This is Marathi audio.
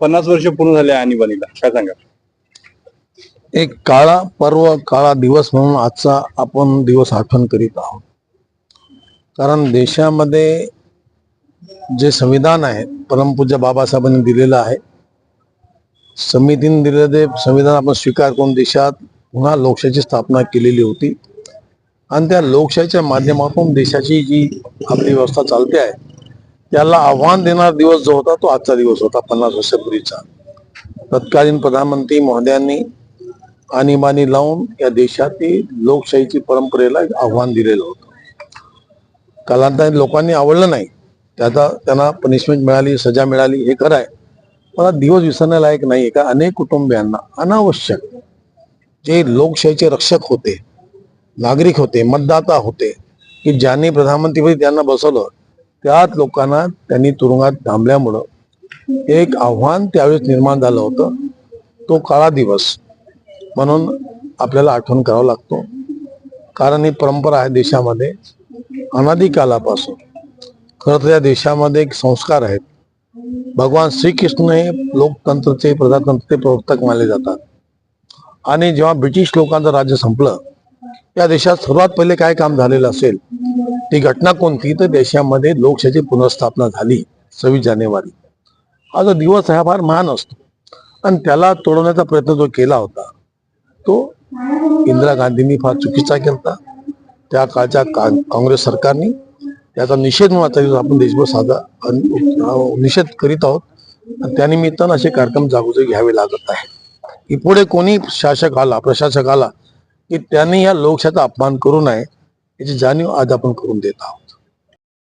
पन्नास वर्ष पूर्ण झाले आणीबाणीला. काय सांगा एक काळा पर्व काळा दिवस म्हणून आजचा आपण दिवस आठवण करीत आहोत. कारण देशामध्ये जे संविधान आहे परमपूज्य बाबासाहेबांनी दिलेलं आहे समितीने दिलेलं ते संविधान आपण स्वीकार करून देशात पुन्हा लोकशाहीची स्थापना केलेली होती. आणि त्या लोकशाहीच्या माध्यमातून देशाची जी आपली व्यवस्था चालते आहे त्याला आव्हान देणारा दिवस जो होता तो आजचा दिवस होता पन्नास वर्षापूर्वीचा तत्कालीन प्रधानमंत्री महोदयांनी आणीबाणी लावून या देशातील लोकशाहीची परंपरेला एक आव्हान दिलेलं होतं. कालांतराने लोकांनी आवडलं नाही. त्याचा त्यांना पनिशमेंट मिळाली सजा मिळाली हे खरं आहे. पण दिवस विसरण्यालायक नाही का अनेक कुटुंबियांना अनावश्यक जे लोकशाहीचे रक्षक होते नागरिक होते मतदाता होते की ज्यांनी प्रधानमंत्रीपदी त्यांना बसवलं त्याच लोकांना त्यांनी तुरुंगात थांबल्यामुळं एक आव्हान त्यावेळेस निर्माण झालं होतं. तो काळा दिवस म्हणून आपल्याला आठवण करावं लागतो. कारण ही परंपरा आहे देशामध्ये. अनादिकालापासून. खरं तर या देशामध्ये एक संस्कार आहेत. भगवान श्रीकृष्ण हे लोकतंत्रचे प्रजातंत्रचे प्रवर्तक मानले जातात. आणि जेव्हा ब्रिटिश लोकांचं राज्य संपलं या देशात सर्वात पहिले काय काम झालेलं असेल? ही घटना कोणती? तर देशामध्ये लोकशाहीची पुनर्स्थापना झाली सव्वीस जानेवारी. हा जो दिवस हा फार महान असतो. आणि त्याला तोडवण्याचा प्रयत्न जो केला होता तो इंदिरा गांधींनी फार चुकीचा केला त्या काळच्या काँग्रेस सरकारने त्याचा निषेध म्हणून आता दिवस आपण देशभर साधा निषेध करीत आहोत आणि त्यानिमित्तानं असे कार्यक्रम जागोजागी घ्यावे लागत आहे की पुढे कोणी शासक आला प्रशासक आला की त्यांनी या लोकशाहीचा अपमान करू नये याची जाणीव आज आपण करून देत आहोत